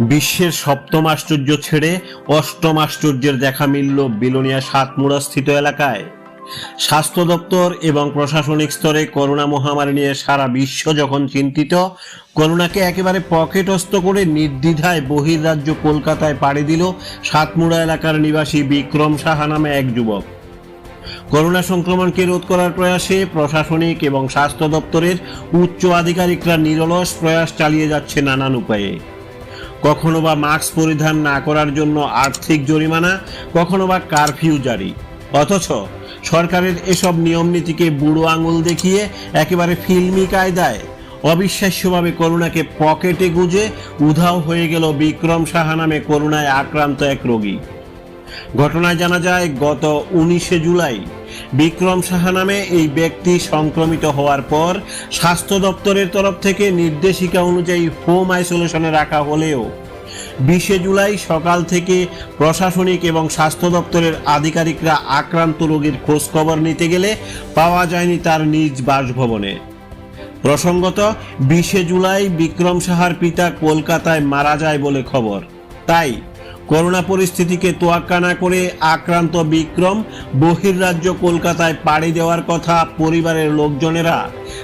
বিশ্বের সপ্তম আশ্চর্য ছেড়ে অষ্টম আশ্চর্যের দেখা মিলল বিলোনিয়া সাতমুড়া স্থিত এলাকায়। স্বাস্থ্য দপ্তর এবং প্রশাসনিক স্তরে করোনা মহামারী নিয়ে সারা বিশ্ব যখন চিন্তিত, করোনাকে একেবারে পকেটস্থ করে নির্দ্বিধায় বহির্রাজ্য কলকাতায় পাড়ি দিল সাতমুড়া এলাকার নিবাসী বিক্রম সাহা নামে এক যুবক। করোনা সংক্রমণকে রোধ করার প্রয়াসে প্রশাসনিক এবং স্বাস্থ্য দপ্তরের উচ্চ আধিকারিকরা নিরলস প্রয়াস চালিয়ে যাচ্ছে নানান উপায়ে। কখনো বা মাস্ক পরিধান না করার জন্য আর্থিক জরিমানা, কখনো বা কারফিউ জারি। অথচ সরকারের এসব নিয়ম নীতিকে বুড়ো আঙুল দেখিয়ে একেবারে ফিল্মি কায়দায় অবিশ্বাস্যভাবে করুণাকে পকেটে গুজে উধাও হয়ে গেল বিক্রম সাহা নামে করুণায় আক্রান্ত এক রোগী। ঘটনায় জানা যায়, গত উনিশে জুলাই বিক্রম সাহা নামে এই ব্যক্তি সংক্রমিত হওয়ার পর স্বাস্থ্য দপ্তরের তরফ থেকে নির্দেশিকা অনুযায়ী হোম আইসোলেশনে রাখা হলেও বিশে জুলাই সকাল থেকে প্রশাসনিক এবং স্বাস্থ্য দপ্তরের আধিকারিকরা আক্রান্ত রোগীর খোঁজখবর নিতে গেলে পাওয়া যায়নি তার নিজ বাসভবনে। প্রসঙ্গত, বিশে জুলাই বিক্রম সাহার পিতা কলকাতায় মারা যায় বলে খবর। তাই করোনা পরিস্থিতিকে তোয়াক্কা না করে আক্রান্ত বিক্রম বহির্রাজ্য কলকাতায় পাড়ি দেওয়ার কথা পরিবারের লোকজনেরা।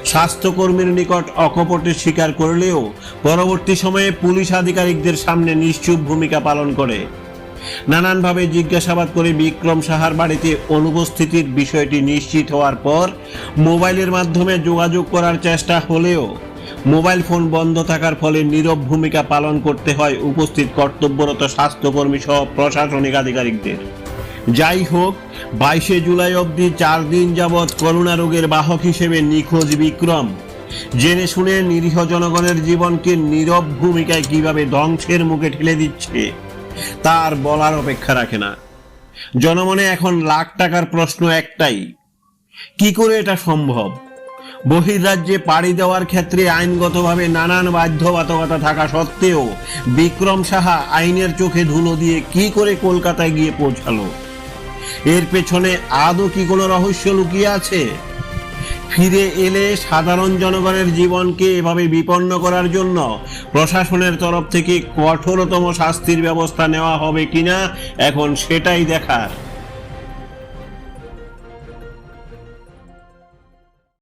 স্বাস্থ্যকর্মীর নিকট অকপটে স্বীকার করলেও পরবর্তী সময়ে পুলিশ আধিকারিকদের সামনে নিশ্চুপ ভূমিকা পালন করে। নানানভাবে জিজ্ঞাসাবাদ করে বিক্রম সাহার বাড়িতে অনুপস্থিতির বিষয়টি নিশ্চিত হওয়ার পর মোবাইলের মাধ্যমে যোগাযোগ করার চেষ্টা হলেও মোবাইল ফোন বন্ধ থাকার ফলে নীরব ভূমিকা পালন করতে হয় উপস্থিত কর্তব্যরত স্বাস্থ্যকর্মী সহ প্রশাসনিক আধিকারিকদের। যাই হোক, বাইশে জুলাই অবধি চার দিন যাবৎ করোনা রোগের বাহক হিসেবে নিখোঁজ বিক্রম। জেনে শুনে নিরীহ জনগণের জীবনকে নীরব ভূমিকায় কীভাবে ধ্বংসের মুখে ঠেলে দিচ্ছে, তার বলার অপেক্ষা রাখে না। জনমনে এখন লাখ টাকার প্রশ্ন একটাই, কি করে এটা সম্ভব? বহির্রাজ্যে পাড়ি দেওয়ার ক্ষেত্রে আইনগতভাবে নানান বাধ্যবাধকতা থাকা সত্ত্বেও বিক্রম সাহা আইনের চোখে ধুলো দিয়ে কি করে কলকাতায় গিয়ে পৌঁছালো? এর পেছনে আদৌ কি কোনো রহস্য লুকিয়ে আছে? ফিরে এলে সাধারণ জনগণের জীবনকে এভাবে বিপন্ন করার জন্য প্রশাসনের তরফ থেকে কঠোরতম শাস্তির ব্যবস্থা নেওয়া হবে কিনা এখন সেটাই দেখার।